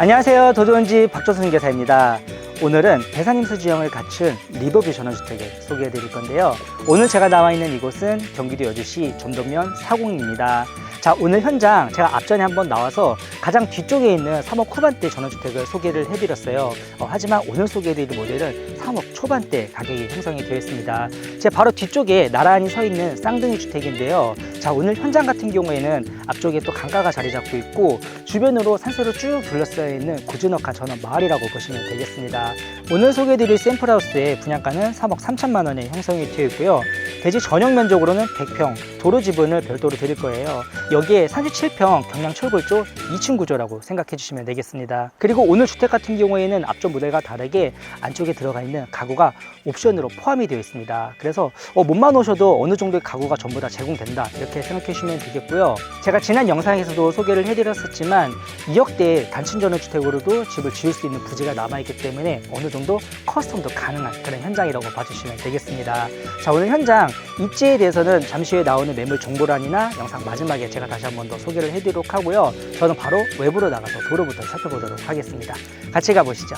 안녕하세요. 도전지 박조선 교사입니다. 오늘은 대산임수 지형을 갖춘 리버뷰 전원주택을 소개해 드릴 건데요. 오늘 제가 나와 있는 이곳은 경기도 여주시 전동면 사공입니다. 자, 오늘 현장 제가 앞전에 한번 나와서 가장 뒤쪽에 있는 3억 후반대 전원주택을 소개를 해드렸어요. 어, 하지만 오늘 소개해드릴 모델은 3억 초반대 가격이 형성이 되어 있습니다. 제 바로 뒤쪽에 나란히 서 있는 쌍둥이 주택인데요. 자, 오늘 현장 같은 경우에는 앞쪽에 또 강가가 자리 잡고 있고 주변으로 산세로 쭉 둘러싸여 있는 고즈넉한 전원 마을이라고 보시면 되겠습니다. 오늘 소개해드릴 샘플하우스의 분양가는 3억 3천만 원에 형성이 되어 있고요. 대지 전용 면적으로는 100평, 도로 지분을 별도로 드릴 거예요. 여기에 37평 경량 철골 쪽 2층 구조라고 생각해 주시면 되겠습니다. 그리고 오늘 주택 같은 경우에는 앞쪽 모델과 다르게 안쪽에 들어가 있는 가구가 옵션으로 포함이 되어 있습니다. 그래서 어, 몸만 오셔도 어느 정도의 가구가 전부 다 제공된다 이렇게 생각해 주시면 되겠고요. 제가 지난 영상에서도 소개를 해드렸었지만 2억대 단층 전원주택으로도 집을 지을 수 있는 부지가 남아있기 때문에 어느 정도 커스텀도 가능한 그런 현장이라고 봐주시면 되겠습니다. 자 오늘 현장 입지에 대해서는 잠시 후에 나오는 매물 정보란이나 영상 마지막에 제가 다시 한 번 더 소개를 해드리도록 하고요. 저는 바로 외부로 나가서 도로부터 살펴보도록 하겠습니다. 같이 가보시죠.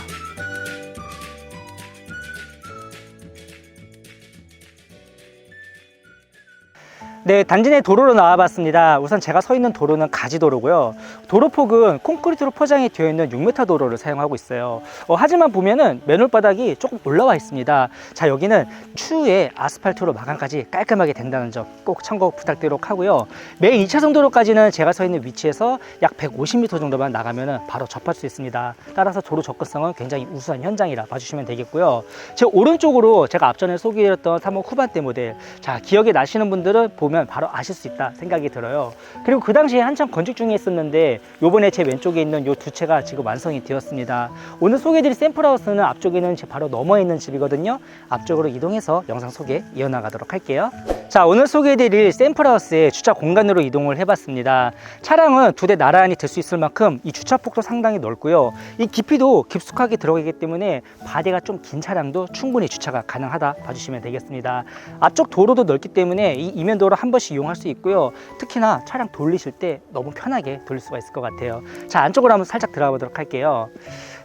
네, 단지 내 도로로 나와봤습니다. 우선 제가 서 있는 도로는 가지도로고요. 도로폭은 콘크리트로 포장이 되어 있는 6m 도로를 사용하고 있어요. 어, 하지만 보면은 맨홀바닥이 조금 올라와 있습니다. 자, 여기는 추후에 아스팔트로 마감까지 깔끔하게 된다는 점 꼭 참고 부탁드리도록 하고요. 메인 2차선 도로까지는 제가 서 있는 위치에서 약 150m 정도만 나가면은 바로 접할 수 있습니다. 따라서 도로 접근성은 굉장히 우수한 현장이라 봐주시면 되겠고요. 제 오른쪽으로 제가 앞전에 소개해드렸던 3호 후반대 모델. 자, 기억이 나시는 분들은 보면 바로 아실 수 있다 생각이 들어요. 그리고 그 당시에 한참 건축 중에 있었는데 요번에 제 왼쪽에 있는 요 두 채가 지금 완성이 되었습니다. 오늘 소개해드릴 샘플하우스는 앞쪽에는 제 바로 넘어 있는 집이거든요. 앞쪽으로 이동해서 영상 소개 이어나가도록 할게요. 자, 오늘 소개해드릴 샘플하우스의 주차 공간으로 이동을 해봤습니다. 차량은 두 대 나란히 들 수 있을 만큼 이 주차폭도 상당히 넓고요. 이 깊이도 깊숙하게 들어가기 때문에 바디가 좀 긴 차량도 충분히 주차가 가능하다 봐주시면 되겠습니다. 앞쪽 도로도 넓기 때문에 이 이면도로 한 번씩 이용할 수 있고요. 특히나 차량 돌리실 때 너무 편하게 돌릴 수가 있을 것 같아요. 자, 안쪽으로 한번 살짝 들어가 보도록 할게요.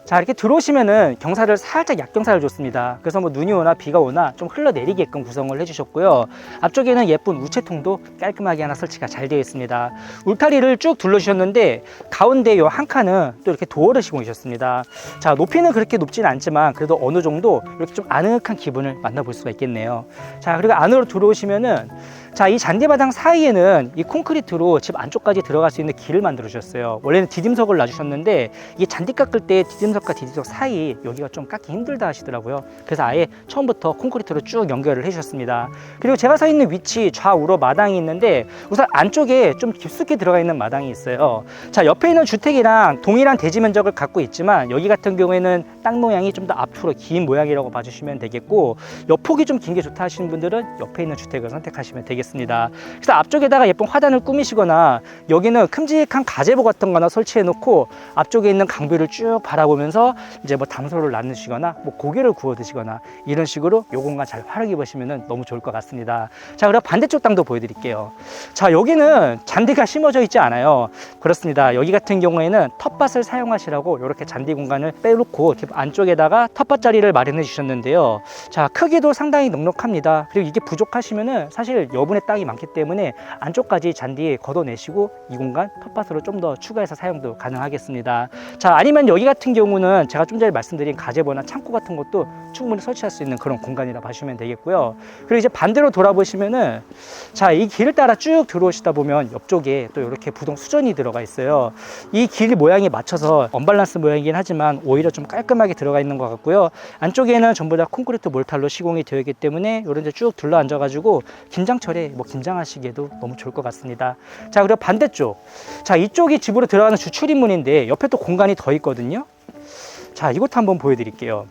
자 이렇게 들어오시면은 경사를 살짝 약경사를 줬습니다 그래서 뭐 눈이 오나 비가 오나 좀 흘러내리게끔 구성을 해주셨고요 앞쪽에는 예쁜 우체통도 깔끔하게 하나 설치가 잘 되어 있습니다 울타리를 쭉 둘러주셨는데 가운데 요 한 칸은 또 이렇게 도어를 시공해주셨습니다 자 높이는 그렇게 높지는 않지만 그래도 어느 정도 이렇게 좀 아늑한 기분을 만나볼 수가 있겠네요 자 그리고 안으로 들어오시면은 자, 이 잔디바닥 사이에는 이 콘크리트로 집 안쪽까지 들어갈 수 있는 길을 만들어 주셨어요. 원래는 디딤석을 놔주셨는데 이게 잔디 깎을 때 디딤석과 디딤석 사이 여기가 좀 깎기 힘들다 하시더라고요. 그래서 아예 처음부터 콘크리트로 쭉 연결을 해주셨습니다. 그리고 제가 서 있는 위치 좌우로 마당이 있는데 우선 안쪽에 좀 깊숙이 들어가 있는 마당이 있어요. 자, 옆에 있는 주택이랑 동일한 대지 면적을 갖고 있지만 여기 같은 경우에는 땅 모양이 좀 더 앞으로 긴 모양이라고 봐주시면 되겠고 옆폭이 좀 긴 게 좋다 하시는 분들은 옆에 있는 주택을 선택하시면 되겠습니다. 그래서 앞쪽에다가 예쁜 화단을 꾸미시거나 여기는 큼직한 가제보 같은 거나 설치해 놓고 앞쪽에 있는 강뷰를 쭉 바라보면서 이제 뭐 담소를 나누시거나 뭐 고기를 구워 드시거나 이런 식으로 요 공간 잘 활용해 보시면 너무 좋을 것 같습니다. 자, 그럼 반대쪽 땅도 보여드릴게요. 자, 여기는 잔디가 심어져 있지 않아요. 그렇습니다. 여기 같은 경우에는 텃밭을 사용하시라고 이렇게 잔디 공간을 빼놓고 안쪽에다가 텃밭 자리를 마련해 주셨는데요. 자, 크기도 상당히 넉넉합니다. 그리고 이게 부족하시면은 사실 여 분의 땅이 많기 때문에 안쪽까지 잔디 걷어내시고 이 공간 텃밭으로 좀 더 추가해서 사용도 가능하겠습니다. 자, 아니면 여기 같은 경우는 제가 좀 전에 말씀드린 가제보나 창고 같은 것도 충분히 설치할 수 있는 그런 공간이라 봐주시면 되겠고요. 그리고 이제 반대로 돌아보시면은 자, 이 길을 따라 쭉 들어오시다 보면 옆쪽에 또 이렇게 부동 수전이 들어가 있어요. 이 길 모양에 맞춰서 언밸런스 모양이긴 하지만 오히려 좀 깔끔하게 들어가 있는 것 같고요. 안쪽에는 전부 다 콘크리트 몰탈로 시공이 되어 있기 때문에 이런 데 쭉 둘러 앉아가지고 김장 철에 뭐 김장하시기에도 너무 좋을 것 같습니다. 자, 그리고 반대쪽. 자, 이쪽이 집으로 들어가는 주 출입문인데 옆에 또 공간이 더 있거든요. 자, 이것도 한번 보여드릴게요.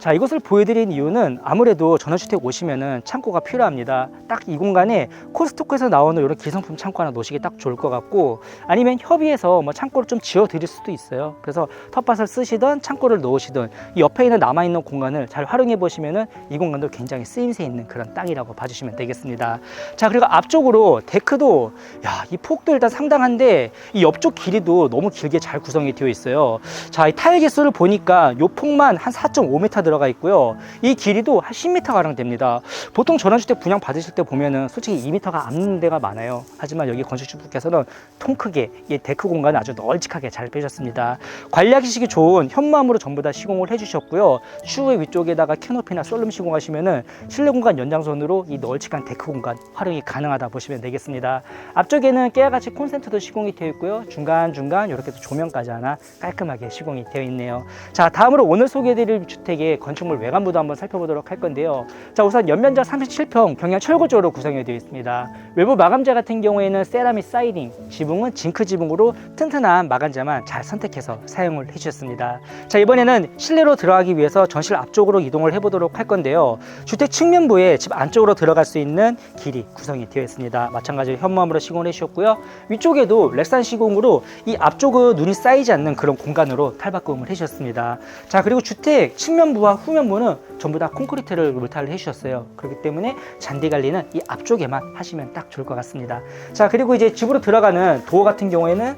자, 이것을 보여드린 이유는 아무래도 전원주택 오시면은 창고가 필요합니다. 딱 이 공간에 코스트코에서 나오는 이런 기성품 창고 하나 놓으시기 딱 좋을 것 같고 아니면 협의해서 뭐 창고를 좀 지어 드릴 수도 있어요. 그래서 텃밭을 쓰시던 창고를 놓으시던 이 옆에 있는 남아있는 공간을 잘 활용해 보시면은 이 공간도 굉장히 쓰임새 있는 그런 땅이라고 봐주시면 되겠습니다. 자, 그리고 앞쪽으로 데크도 야, 이 폭도 일단 상당한데 이 옆쪽 길이도 너무 길게 잘 구성이 되어 있어요. 자, 이 타일 개수를 보니까 요 폭만 한 4.5m 들어가 있고요. 이 길이도 한 10m 가량 됩니다. 보통 전원주택 분양 받으실 때 보면은 솔직히 2m가 안 넘는 데가 많아요. 하지만 여기 건축주분께서는 통 크게 이 데크 공간을 아주 널찍하게 잘 빼셨습니다. 관리하시기 좋은 현무암으로 전부 다 시공을 해주셨고요. 추후에 위쪽에다가 캐노피나 솔룸 시공하시면은 실내 공간 연장선으로 이 널찍한 데크 공간 활용이 가능하다 보시면 되겠습니다. 앞쪽에는 깨알같이 콘센트도 시공이 되어 있고요. 중간중간 이렇게 또 조명까지 하나 깔끔하게 시공이 되어 있네요. 자, 다음으로 오늘 소개해드릴 주택의 건축물 외관부도 한번 살펴보도록 할 건데요. 자, 우선 연면적 37평 경량 철골조로 구성이 되어 있습니다. 외부 마감재 같은 경우에는 세라믹 사이딩, 지붕은 징크 지붕으로 튼튼한 마감재만 잘 선택해서 사용을 해주셨습니다. 자, 이번에는 실내로 들어가기 위해서 전실 앞쪽으로 이동을 해보도록 할 건데요. 주택 측면부에 집 안쪽으로 들어갈 수 있는 길이 구성이 되어 있습니다. 마찬가지로 현무암으로 시공을 해주셨고요. 위쪽에도 렉산 시공으로 이 앞쪽은 눈이 쌓이지 않는 그런 공간으로 탈바꿈을 해주셨습니다. 자, 그리고 주택 측면부와 후면부는 전부 다 콘크리트를 물탈을 해주셨어요. 그렇기 때문에 잔디 관리는 이 앞쪽에만 하시면 딱 좋을 것 같습니다. 자, 그리고 이제 집으로 들어가는 도어 같은 경우에는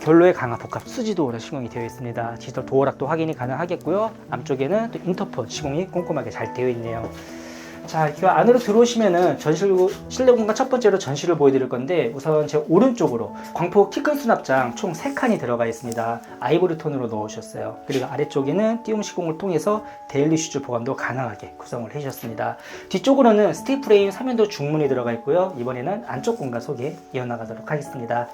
결로의 강화 복합 수지 도어로 시공이 되어 있습니다. 디지털 도어락도 확인이 가능하겠고요. 앞쪽에는 또 인터폰 시공이 꼼꼼하게 잘 되어 있네요. 자, 이 안으로 들어오시면은 전실 실내 공간 첫 번째로 전실을 보여드릴 건데 우선 제 오른쪽으로 광폭 키 큰 수납장 총 3칸이 들어가 있습니다. 아이보리 톤으로 넣으셨어요. 그리고 아래쪽에는 띄움 시공을 통해서 데일리 슈즈 보관도 가능하게 구성을 해주셨습니다. 뒤쪽으로는 스틸 프레임 3연도 중문이 들어가 있고요. 이번에는 안쪽 공간 소개 이어나가도록 하겠습니다.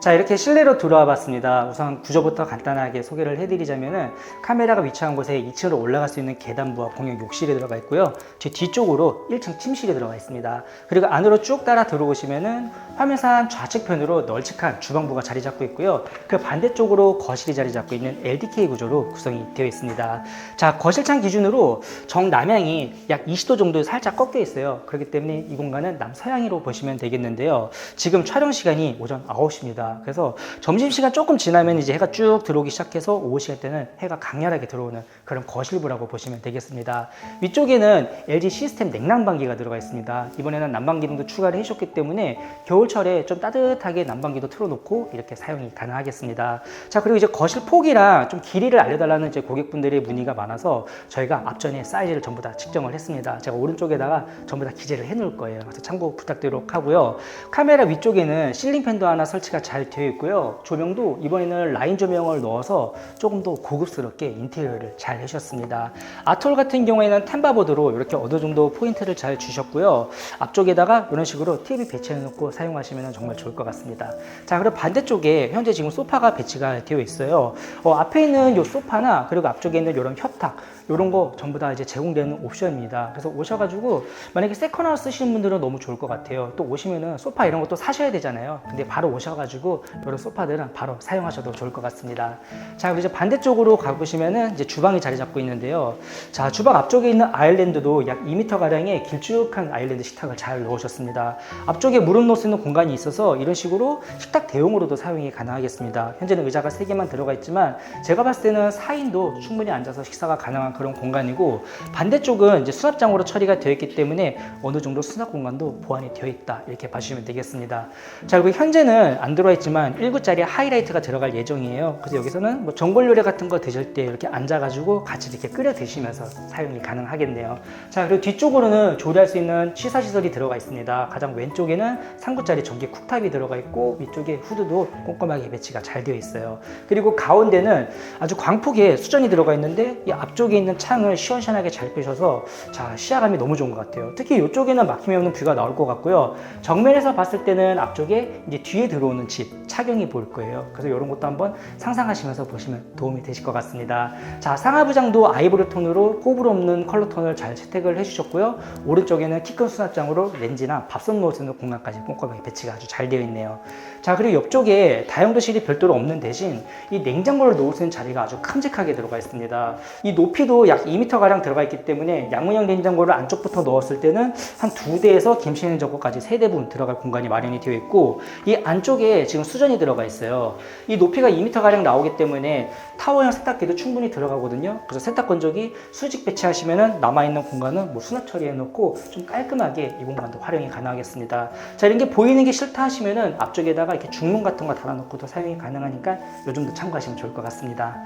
자 이렇게 실내로 들어와 봤습니다. 우선 구조부터 간단하게 소개를 해드리자면은 카메라가 위치한 곳에 2층으로 올라갈 수 있는 계단부와 공용 욕실이 들어가 있고요. 제 뒤쪽으로 1층 침실이 들어가 있습니다. 그리고 안으로 쭉 따라 들어오시면은 화면상 좌측편으로 널찍한 주방부가 자리 잡고 있고요. 그 반대쪽으로 거실이 자리 잡고 있는 LDK 구조로 구성이 되어 있습니다. 자 거실창 기준으로 정남향이 약 20도 정도 살짝 꺾여 있어요. 그렇기 때문에 이 공간은 남서향으로 보시면 되겠는데요. 지금 촬영 시간이 오전 9시 입니다 그래서 점심시간 조금 지나면 이제 해가 쭉 들어오기 시작해서 오후 시간 때는 해가 강렬하게 들어오는 그런 거실부라고 보시면 되겠습니다. 위쪽에는 LG 시스템 냉난방기가 들어가 있습니다. 이번에는 난방 기능도 추가를 해주셨기 때문에 겨울철에 좀 따뜻하게 난방기도 틀어놓고 이렇게 사용이 가능하겠습니다. 자 그리고 이제 거실 폭이랑 좀 길이를 알려달라는 이제 고객분들의 문의가 많아서 저희가 앞전에 사이즈를 전부 다 측정을 했습니다. 제가 오른쪽에다가 전부 다 기재를 해 놓을 거예요. 그래서 참고 부탁드리도록 하고요. 카메라 위쪽에는 실링 팬도 하나 설 치가 잘 되어 있고요. 조명도 이번에는 라인 조명을 넣어서 조금 더 고급스럽게 인테리어를 잘 해주셨습니다. 아톨 같은 경우에는 템바보드로 이렇게 어느 정도 포인트를 잘 주셨고요. 앞쪽에다가 이런 식으로 TV 배치해 놓고 사용하시면 정말 좋을 것 같습니다. 자, 그리고 반대쪽에 현재 지금 소파가 배치가 되어 있어요. 어, 앞에 있는 이 소파나 그리고 앞쪽에 있는 이런 협탁 이런 거 전부 다 이제 제공되는 옵션입니다. 그래서 오셔가지고 만약에 세컨하우스 쓰시는 분들은 너무 좋을 것 같아요. 또 오시면은 소파 이런 것도 사셔야 되잖아요. 근데 바로 오셔가지고 이런 소파들은 바로 사용하셔도 좋을 것 같습니다. 자, 그리고 이제 반대쪽으로 가보시면은 이제 주방이 자리 잡고 있는데요. 자, 주방 앞쪽에 있는 아일랜드도 약 2m 가량의 길쭉한 아일랜드 식탁을 잘 넣으셨습니다. 앞쪽에 무릎 놓을 수 있는 공간이 있어서 이런 식으로 식탁 대용으로도 사용이 가능하겠습니다. 현재는 의자가 3개만 들어가 있지만 제가 봤을 때는 4인도 충분히 앉아서 식사가 가능한 그런 공간이고 반대쪽은 이제 수납장으로 처리가 되어 있기 때문에 어느 정도 수납 공간도 보완이 되어 있다 이렇게 봐주시면 되겠습니다. 자 그리고 현재는 안 들어와 있지만 1구짜리 하이라이트가 들어갈 예정이에요. 그래서 여기서는 뭐 전골 요리 같은 거 드실 때 이렇게 앉아가지고 같이 이렇게 끓여 드시면서 사용이 가능하겠네요. 자 그리고 뒤쪽으로는 조리할 수 있는 취사 시설이 들어가 있습니다. 가장 왼쪽에는 3구짜리 전기 쿡탑이 들어가 있고 위쪽에 후드도 꼼꼼하게 배치가 잘 되어 있어요. 그리고 가운데는 아주 광폭의 수전이 들어가 있는데 이 앞쪽에 있는 창을 시원시원하게 잘 빼셔서 자 시야감이 너무 좋은 것 같아요. 특히 이쪽에는 막힘이 없는 뷰가 나올 것 같고요. 정면에서 봤을 때는 앞쪽에 이제 뒤에 들어오는 집 차경이 보일 거예요. 그래서 이런 것도 한번 상상하시면서 보시면 도움이 되실 것 같습니다. 자 상하부장도 아이보리 톤으로 호불 없는 컬러 톤을 잘 채택을 해주셨고요. 오른쪽에는 키 큰 수납장으로 렌즈나 밥솥 놓을 수 있는 공간까지 꼼꼼하게 배치가 아주 잘 되어 있네요. 자 그리고 옆쪽에 다용도실이 별도로 없는 대신 이 냉장고를 놓을 수 있는 자리가 아주 큼직하게 들어가 있습니다. 이 높이도 약 2m가량 들어가 있기 때문에 양문형 냉장고를 안쪽부터 넣었을 때는 한 두 대에서 김치 냉장고까지 세 대분 들어갈 공간이 마련이 되어 있고 이 안쪽에 지금 수전이 들어가 있어요. 이 높이가 2m가량 나오기 때문에 타워형 세탁기도 충분히 들어가거든요. 그래서 세탁 건조기 수직 배치하시면 남아있는 공간은 뭐 수납 처리해 놓고 좀 깔끔하게 이 공간도 활용이 가능하겠습니다. 자, 이런 게 보이는 게 싫다 하시면은 앞쪽에다가 이렇게 중문 같은 거 달아놓고도 사용이 가능하니까 요즘도 참고하시면 좋을 것 같습니다.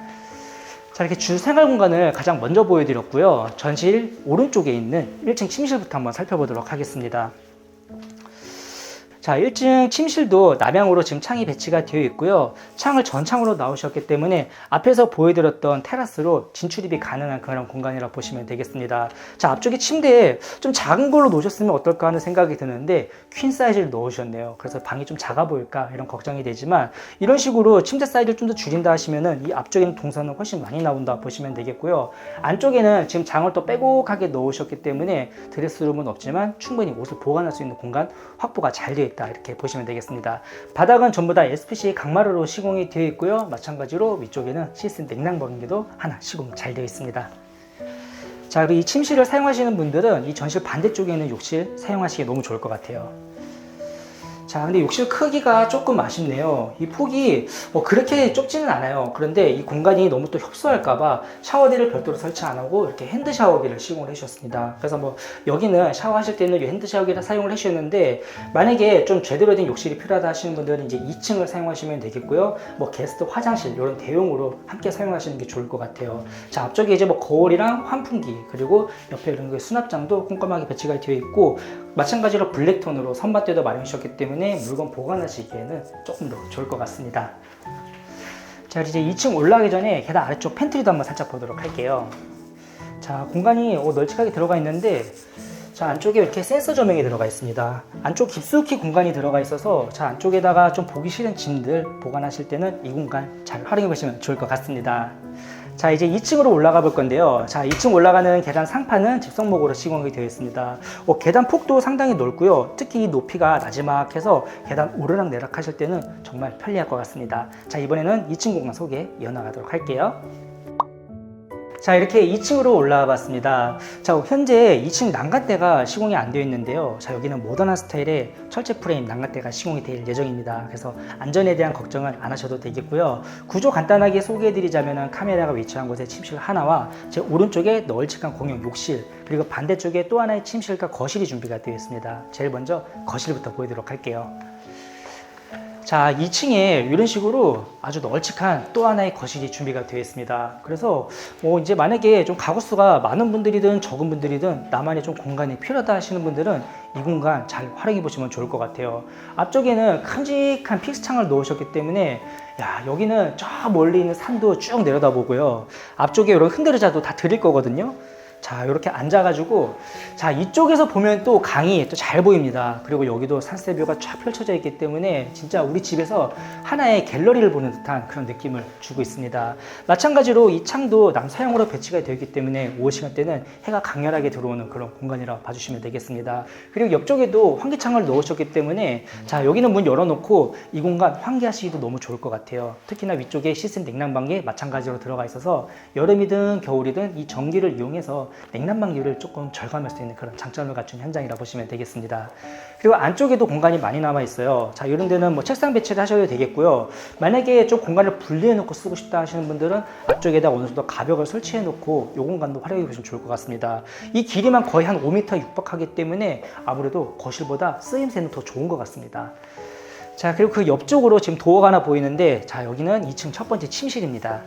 자, 이렇게 주 생활 공간을 가장 먼저 보여드렸고요. 전실 오른쪽에 있는 1층 침실부터 한번 살펴보도록 하겠습니다. 자, 1층 침실도 남향으로 지금 창이 배치가 되어 있고요. 창을 전창으로 나오셨기 때문에 앞에서 보여드렸던 테라스로 진출입이 가능한 그런 공간이라고 보시면 되겠습니다. 자, 앞쪽에 침대에 좀 작은 걸로 놓으셨으면 어떨까 하는 생각이 드는데 퀸 사이즈를 넣으셨네요. 그래서 방이 좀 작아 보일까 이런 걱정이 되지만 이런 식으로 침대 사이즈를 좀 더 줄인다 하시면은 이 앞쪽에는 동선은 훨씬 많이 나온다 보시면 되겠고요. 안쪽에는 지금 장을 또 빼곡하게 넣으셨기 때문에 드레스룸은 없지만 충분히 옷을 보관할 수 있는 공간 확보가 잘 되어 있다 이렇게 보시면 되겠습니다. 바닥은 전부 다 SPC 강마루로 시공이 되어 있고요. 마찬가지로 위쪽에는 시스템 냉난방기도 하나 시공 잘 되어 있습니다. 자, 그리고 이 침실을 사용하시는 분들은 이 전실 반대쪽에 있는 욕실 사용하시기 너무 좋을 것 같아요. 자, 근데 욕실 크기가 조금 아쉽네요. 이 폭이 뭐 그렇게 좁지는 않아요. 그런데 이 공간이 너무 또 협소할까봐 샤워기를 별도로 설치 안 하고 이렇게 핸드 샤워기를 시공을 해주셨습니다. 그래서 뭐 여기는 샤워하실 때는 이 핸드 샤워기를 사용을 해주셨는데 만약에 좀 제대로 된 욕실이 필요하다 하시는 분들은 이제 2층을 사용하시면 되겠고요. 뭐 게스트 화장실 이런 대용으로 함께 사용하시는 게 좋을 것 같아요. 자, 앞쪽에 이제 뭐 거울이랑 환풍기 그리고 옆에 이런 게 수납장도 꼼꼼하게 배치가 되어 있고 마찬가지로 블랙톤으로 선반대도 마련하셨기 때문에 물건 보관하시기에는 조금 더 좋을 것 같습니다. 자, 이제 2층 올라가기 전에 계단 아래쪽 팬트리도 한번 살짝 보도록 할게요. 자, 공간이 어, 널찍하게 들어가 있는데 자, 안쪽에 이렇게 센서 조명이 들어가 있습니다. 안쪽 깊숙이 공간이 들어가 있어서 자, 안쪽에다가 좀 보기 싫은 짐들 보관하실 때는 이 공간 잘 활용해 보시면 좋을 것 같습니다. 자 이제 2층으로 올라가 볼 건데요. 자 2층 올라가는 계단 상판은 집성목으로 시공이 되어 있습니다. 어, 계단 폭도 상당히 넓고요. 특히 이 높이가 나지막해서 계단 오르락 내락 하실 때는 정말 편리할 것 같습니다. 자 이번에는 2층 공간 소개 이어나가도록 할게요 자 이렇게 2층으로 올라와 봤습니다. 자 현재 2층 난간대가 시공이 안 되어 있는데요. 자 여기는 모던한 스타일의 철제 프레임 난간대가 시공이 될 예정입니다. 그래서 안전에 대한 걱정을 안 하셔도 되겠고요. 구조 간단하게 소개해 드리자면 카메라가 위치한 곳에 침실 하나와 제 오른쪽에 널찍한 공용 욕실 그리고 반대쪽에 또 하나의 침실과 거실이 준비가 되어 있습니다. 제일 먼저 거실부터 보여드리도록 할게요 자, 2층에 이런 식으로 아주 널찍한 또 하나의 거실이 준비가 되어 있습니다. 그래서 뭐 이제 만약에 좀 가구 수가 많은 분들이든 적은 분들이든 나만의 좀 공간이 필요하다 하시는 분들은 이 공간 잘 활용해 보시면 좋을 것 같아요. 앞쪽에는 큼직한 픽스창을 놓으셨기 때문에 야, 여기는 저 멀리 있는 산도 쭉 내려다보고요. 앞쪽에 이런 흔들의자도 다 드릴 거거든요. 자, 이렇게 앉아가지고, 자, 이쪽에서 보면 또 강이 또 잘 보입니다. 그리고 여기도 산세뷰가 쫙 펼쳐져 있기 때문에 진짜 우리 집에서 하나의 갤러리를 보는 듯한 그런 느낌을 주고 있습니다. 마찬가지로 이 창도 남사형으로 배치가 되어 있기 때문에 오후 시간대는 해가 강렬하게 들어오는 그런 공간이라고 봐주시면 되겠습니다. 그리고 옆쪽에도 환기창을 넣으셨기 때문에 자, 여기는 문 열어놓고 이 공간 환기하시기도 너무 좋을 것 같아요. 특히나 위쪽에 시스템 냉난방기 마찬가지로 들어가 있어서 여름이든 겨울이든 이 전기를 이용해서 냉난방기를 조금 절감할 수 있는 그런 장점을 갖춘 현장이라고 보시면 되겠습니다. 그리고 안쪽에도 공간이 많이 남아 있어요. 자, 이런 데는 뭐 책상 배치를 하셔도 되겠고요. 만약에 좀 공간을 분리해 놓고 쓰고 싶다 하시는 분들은 앞쪽에다 어느 정도 가벽을 설치해 놓고 이 공간도 활용해 보시면 좋을 것 같습니다. 이 길이만 거의 한 5m 육박하기 때문에 아무래도 거실보다 쓰임새는 더 좋은 것 같습니다. 자, 그리고 그 옆쪽으로 지금 도어가 하나 보이는데 자, 여기는 2층 첫 번째 침실입니다.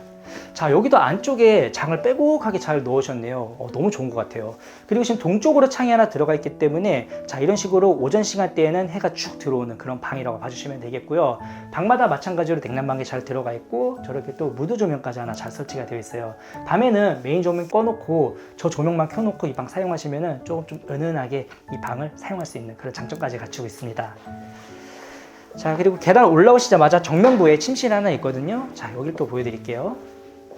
자 여기도 안쪽에 장을 빼곡하게 잘 넣으셨네요. 어, 너무 좋은 것 같아요. 그리고 지금 동쪽으로 창이 하나 들어가 있기 때문에 자 이런 식으로 오전 시간대에는 해가 쭉 들어오는 그런 방이라고 봐주시면 되겠고요. 방마다 마찬가지로 냉난방이 잘 들어가 있고 저렇게 또 무드 조명까지 하나 잘 설치가 되어 있어요. 밤에는 메인 조명 꺼놓고 저 조명만 켜놓고 이 방 사용하시면 조금 좀 은은하게 이 방을 사용할 수 있는 그런 장점까지 갖추고 있습니다. 자 그리고 계단 올라오시자마자 정면부에 침실 하나 있거든요. 자 여기를 또 보여드릴게요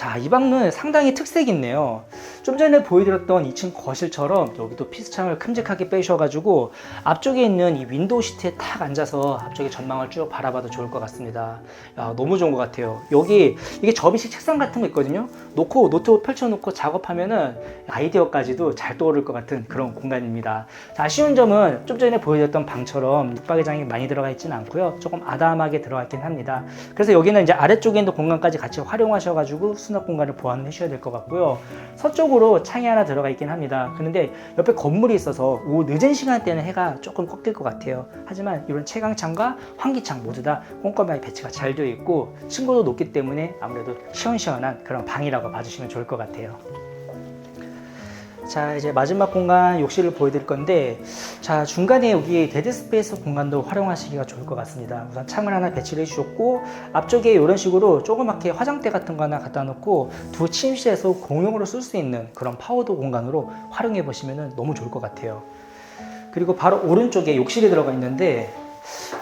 자, 이 방은 상당히 특색이 있네요. 좀 전에 보여드렸던 2층 거실처럼 여기도 피스창을 큼직하게 빼셔가지고 앞쪽에 있는 이 윈도우 시트에 탁 앉아서 앞쪽에 전망을 쭉 바라봐도 좋을 것 같습니다. 야, 너무 좋은 것 같아요. 여기 이게 접이식 책상 같은 거 있거든요. 놓고 노트북 펼쳐놓고 작업하면은 아이디어까지도 잘 떠오를 것 같은 그런 공간입니다. 자, 아쉬운 점은 좀 전에 보여드렸던 방처럼 육박의장이 많이 들어가 있지는 않고요. 조금 아담하게 들어가 있긴 합니다. 그래서 여기는 이제 아래쪽에 있는 공간까지 같이 활용하셔가지고 수납 공간을 보완해 주셔야 될 것 같고요. 서쪽으로 창이 하나 들어가 있긴 합니다. 그런데 옆에 건물이 있어서 오후 늦은 시간대는 해가 조금 꺾일 것 같아요. 하지만 이런 채광창과 환기창 모두 다 꼼꼼하게 배치가 잘 되어 있고 층고도 높기 때문에 아무래도 시원시원한 그런 방이라고 봐주시면 좋을 것 같아요. 자 이제 마지막 공간 욕실을 보여드릴 건데 자 중간에 여기 데드 스페이스 공간도 활용하시기가 좋을 것 같습니다. 우선 창을 하나 배치를 해주셨고 앞쪽에 이런 식으로 조그맣게 화장대 같은 거 하나 갖다 놓고 두 침실에서 공용으로 쓸 수 있는 그런 파우더 공간으로 활용해 보시면 너무 좋을 것 같아요. 그리고 바로 오른쪽에 욕실이 들어가 있는데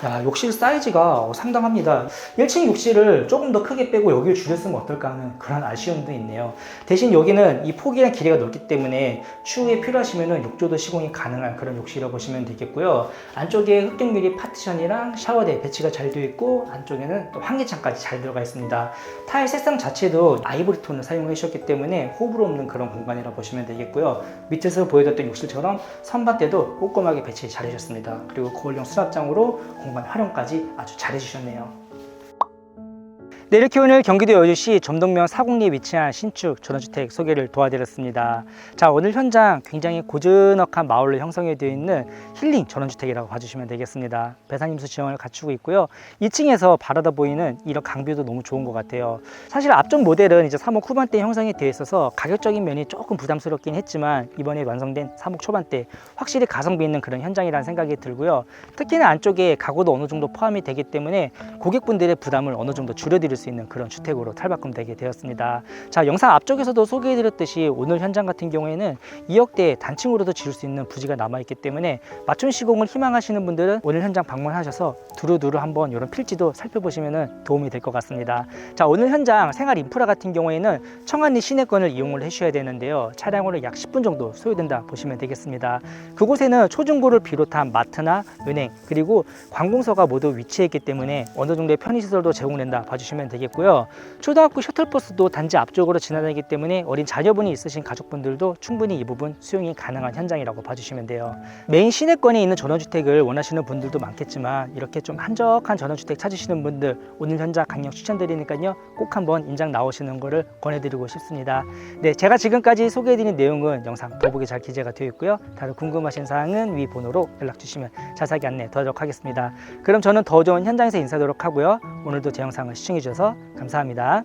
야, 욕실 사이즈가 상당합니다. 1층 욕실을 조금 더 크게 빼고 여기를 줄였으면 어떨까 하는 그런 아쉬움도 있네요. 대신 여기는 이 폭이랑 길이가 넓기 때문에 추후에 필요하시면 욕조도 시공이 가능한 그런 욕실이라고 보시면 되겠고요. 안쪽에 흑경 유리 파티션이랑 샤워대 배치가 잘 되어 있고 안쪽에는 또 환기창까지 잘 들어가 있습니다. 타일 색상 자체도 아이보리 톤을 사용해 주셨기 때문에 호불호 없는 그런 공간이라고 보시면 되겠고요. 밑에서 보여드렸던 욕실처럼 선반대도 꼼꼼하게 배치 잘 해주셨습니다. 그리고 거울용 수납장으로 공간 활용까지 아주 잘 해주셨네요. 네, 이렇게 오늘 경기도 여주시 점동면 사곡리에 위치한 신축 전원주택 소개를 도와드렸습니다. 자, 오늘 현장 굉장히 고즈넉한 마을로 형성이 되어 있는 힐링 전원주택이라고 봐주시면 되겠습니다. 배산임수 지형을 갖추고 있고요. 2층에서 바라다 보이는 이런 강뷰도 너무 좋은 것 같아요. 사실 앞쪽 모델은 이제 3억 후반대 형성이 되어 있어서 가격적인 면이 조금 부담스럽긴 했지만 이번에 완성된 3억 초반대 확실히 가성비 있는 그런 현장이라는 생각이 들고요. 특히나 안쪽에 가구도 어느 정도 포함이 되기 때문에 고객분들의 부담을 어느 정도 줄여드릴 수 있는 그런 주택으로 탈바꿈되게 되었습니다. 자, 영상 앞쪽에서도 소개해드렸듯이 오늘 현장 같은 경우에는 2억대 단층으로도 지을 수 있는 부지가 남아있기 때문에 맞춤 시공을 희망하시는 분들은 오늘 현장 방문하셔서 두루두루 한번 이런 필지도 살펴보시면 도움이 될 것 같습니다. 자, 오늘 현장 생활 인프라 같은 경우에는 청안리 시내권을 이용을 해주셔야 되는데요. 차량으로 약 10분 정도 소요된다 보시면 되겠습니다. 그곳에는 초중고를 비롯한 마트나 은행 그리고 관공서가 모두 위치해 있기 때문에 어느 정도의 편의시설도 제공된다 봐주시면 되겠고요. 초등학교 셔틀버스도 단지 앞쪽으로 지나다니기 때문에 어린 자녀분이 있으신 가족분들도 충분히 이 부분 수용이 가능한 현장이라고 봐주시면 돼요. 메인 시내권에 있는 전원주택을 원하시는 분들도 많겠지만 이렇게 좀 한적한 전원주택 찾으시는 분들 오늘 현장 강력 추천드리니까요. 꼭 한번 임장 나오시는 거를 권해드리고 싶습니다. 네, 제가 지금까지 소개해드린 내용은 영상 더보기 잘 기재가 되어 있고요. 다른 궁금하신 사항은 위 번호로 연락 주시면 자세하게 안내 도와드리도록 하겠습니다. 그럼 저는 더 좋은 현장에서 인사드리도록 하고요. 오늘도 제 영상을 시청 해 주셔서 감사합니다.